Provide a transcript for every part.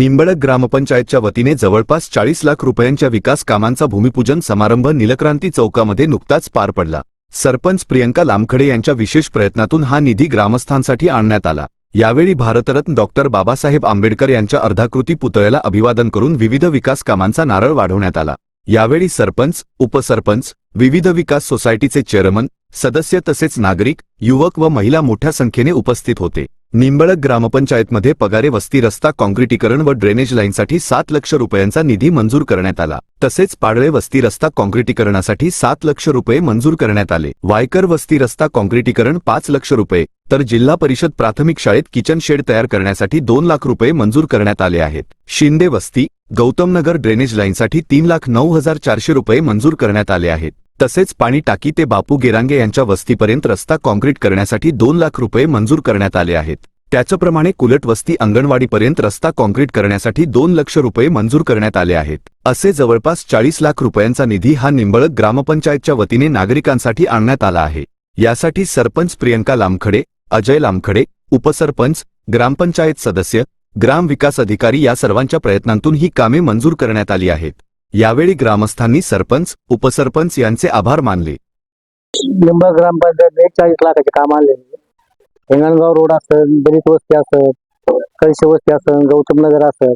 निंबळक ग्रामपंचायतच्या वतीने जवळपास चाळीस लाख रुपयांच्या विकास कामांचा भूमिपूजन समारंभ नीलक्रांती चौकामध्ये नुकताच पार पडला. सरपंच प्रियंका लामखडे यांच्या विशेष प्रयत्नातून हा निधी ग्रामस्थांसाठी आणण्यात आला. यावेळी भारतरत्न डॉक्टर बाबासाहेब आंबेडकर यांच्या अर्धाकृती पुतळ्याला अभिवादन करून विविध विकास कामांचा नारळ वाढवण्यात आला. यावेळी सरपंच उपसरपंच विविध विकास सोसायटीचे चेअरमन सदस्य तसेच नागरिक युवक व महिला मोठ्या संख्येने उपस्थित होते. निंबळक ग्रामपंचायतमध्ये पगारे वस्ती रस्ता काँक्रिटीकरण व ड्रेनेज लाईनसाठी सात लक्ष रुपयांचा निधी मंजूर करण्यात आला. तसेच पाडळे वस्ती रस्ता काँक्रिटीकरणासाठी सात लक्ष रुपये मंजूर करण्यात आले. वायकर वस्ती रस्ता काँक्रिटीकरण पाच लक्ष रुपये. तर जिल्हा परिषद प्राथमिक शाळेत किचन शेड तयार करण्यासाठी दोन लाख रुपये मंजूर करण्यात आले आहेत. शिंदे वस्ती गौतमनगर ड्रेनेज लाईनसाठी तीन लाख नऊ हजार चारशे रुपये मंजूर करण्यात आले आहेत. तसेच पाणी टाकी ते बापू गेरांगे यांच्या वस्तीपर्यंत रस्ता काँक्रीट करण्यासाठी दोन लाख रुपये मंजूर करण्यात आले आहेत. त्याचप्रमाणे कुलट वस्ती अंगणवाडीपर्यंत रस्ता काँक्रीट करण्यासाठी दोन लक्ष रुपये मंजूर करण्यात आले आहेत. असे जवळपास चाळीस लाख रुपयांचा निधी हा निंबळक ग्रामपंचायतच्या वतीने नागरिकांसाठी आणण्यात आला आहे. यासाठी सरपंच प्रियंका लामखडे अजय लामखडे उपसरपंच ग्रामपंचायत सदस्य ग्राम विकास अधिकारी या सर्वांच्या प्रयत्नांतून ही कामे मंजूर करण्यात आली आहेत. यावेळी ग्रामस्थांनी सरपंच उपसरपंच यांचे आभार मानले. लिंबा ग्रामपंचायत एक चाळीस लाखाचे काम आले हिंगणगाव रोड असेल दलित वस्ती असेल कळशी वस्ती असत गौतम नगर असत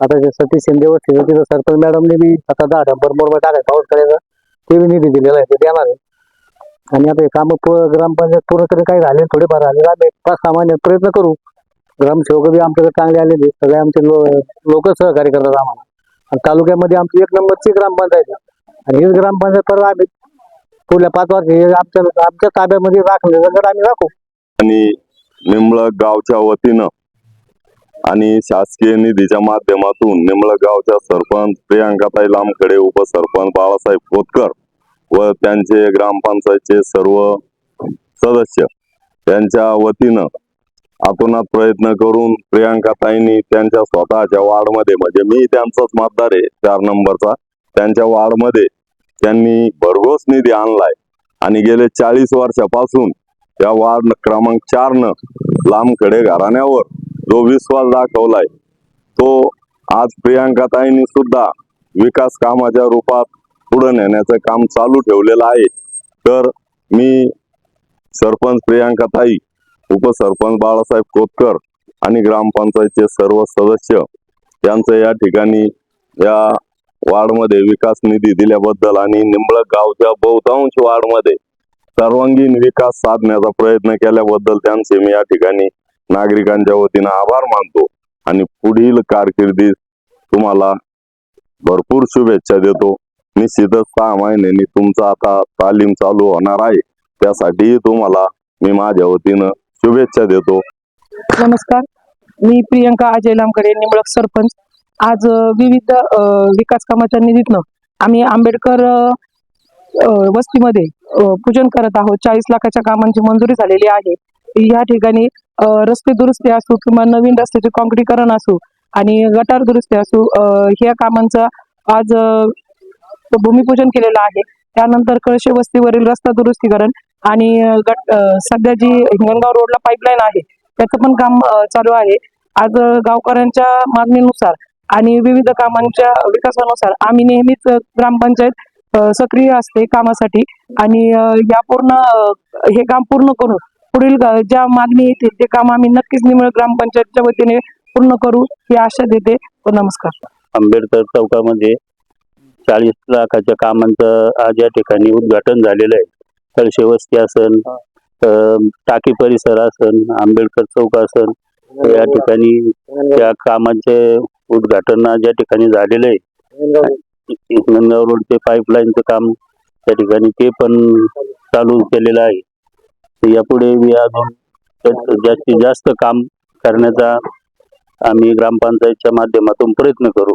आता जे सतीश शिंदे वस्ती तिथं सरपंच मॅडमने बी आता दहा डंपर मोरबा टाकायचं पाऊस करायचं ते बी निधी दिलेला आहे ते देणार आहे. आणि आता हे काम ग्रामपंचायत पूर्ण तरी काही झाले थोडेफार झाले आम्ही पाच सहा महिन्यात प्रयत्न करू. ग्रामसेवक बी आमच्याकडे चांगले आलेले सगळे आमचे लोक सहकार्य करतात आम्हाला. आणि तालुक्यामध्ये आमची एक नंबरची ग्रामपंचायत आहे. आणि हीच ग्रामपंचायत परत आम्ही पुढल्या पाच वर्ष हे आमच्या आमच्या ताब्यामध्ये राखले तर आम्ही राखू. आणि निंबळक गावच्या वतीनं आणि शासकीय निधीच्या माध्यमातून निंबळक गावच्या सरपंच प्रियांकाताई लांबकडे उपसरपंच बाळासाहेब खोतकर व त्यांचे ग्रामपंचायतचे सर्व सदस्य त्यांच्या वतीनं आपण प्रयत्न करून प्रियांकाताईंनी त्यांच्या स्वतःच्या वार्डमध्ये म्हणजे मी त्यांचाच मतदार आहे चार नंबरचा त्यांच्या वार्डमध्ये त्यांनी भरघोस निधी आणलाय. आणि गेले चाळीस वर्षापासून या वार्ड क्रमांक चार न लांबकडे घराण्यावर जो विश्वास दाखवलाय तो आज प्रियांकाताईंनी सुद्धा विकास कामाच्या रूपात पुढे नेण्याचं काम चालू ठेवलेलं आहे. तर मी सरपंच प्रियांकाताई उपसरपंच बाळासाहेब कोतकर आणि ग्रामपंचायतचे सर्व सदस्य यांचं या ठिकाणी या वार्डमध्ये विकास निधी दिल्याबद्दल आणि निंबळक गावच्या बहुतांश वार्डमध्ये सर्वांगीण विकास साधण्याचा प्रयत्न केल्याबद्दल त्यांचे मी या ठिकाणी नागरिकांच्या वतीनं आभार मानतो. आणि पुढील कारकिर्दीत तुम्हाला भरपूर शुभेच्छा देतो. निश्चितच सहा महिन्यांनी तुमचा आता तालीम चालू होणार आहे. त्यासाठी तुम्हाला मी माझ्या वतीनं शुभेच्छा देतो. नमस्कार. मी प्रियंका अजय लामकडे निंबळक सरपंच. आज विविध विकास कामाच्या निधीतनं आम्ही आंबेडकर वस्तीमध्ये पूजन करत आहोत. चाळीस लाखाच्या कामांची मंजुरी झालेली आहे. या ठिकाणी रस्ते दुरुस्ती असो किंवा नवीन रस्त्याचे काँक्रीकरण असो आणि गटार दुरुस्ती असो ह्या कामांचा आज भूमिपूजन केलेलं आहे. त्यानंतर कळशे वस्तीवरील रस्ता दुरुस्तीकरण आणि गट सध्या जी हिंगणगाव रोडला पाईपलाईन आहे त्याचं पण काम चालू आहे. आज गावकऱ्यांच्या मागणीनुसार आणि विविध कामांच्या विकासानुसार आम्ही नेहमीच ग्रामपंचायत सक्रिय असते कामासाठी. आणि या पूर्ण हे काम पूर्ण करून पुढील ज्या मागणी येतील ते काम आम्ही नक्कीच निमळ ग्रामपंचायतच्या वतीने पूर्ण करू ही आशा देते. व नमस्कार. आंबेडकर चौकामध्ये चाळीस लाखाच्या कामांचं आज या ठिकाणी उद्घाटन झालेलं आहे. तळशे वस्ती असन टाकी परिसर असन आंबेडकर चौक असन या ठिकाणी त्या कामाचे उद्घाटन आज या ठिकाणी झालेलं आहे. हिंगणगाव रोडचे पाईपलाईनचं काम त्या ठिकाणी ते पण चालू केलेलं आहे. यापुढे अजून जास्त- जास्तीत जास्त काम करण्याचा आम्ही ग्रामपंचायतच्या माध्यमातून प्रयत्न करू.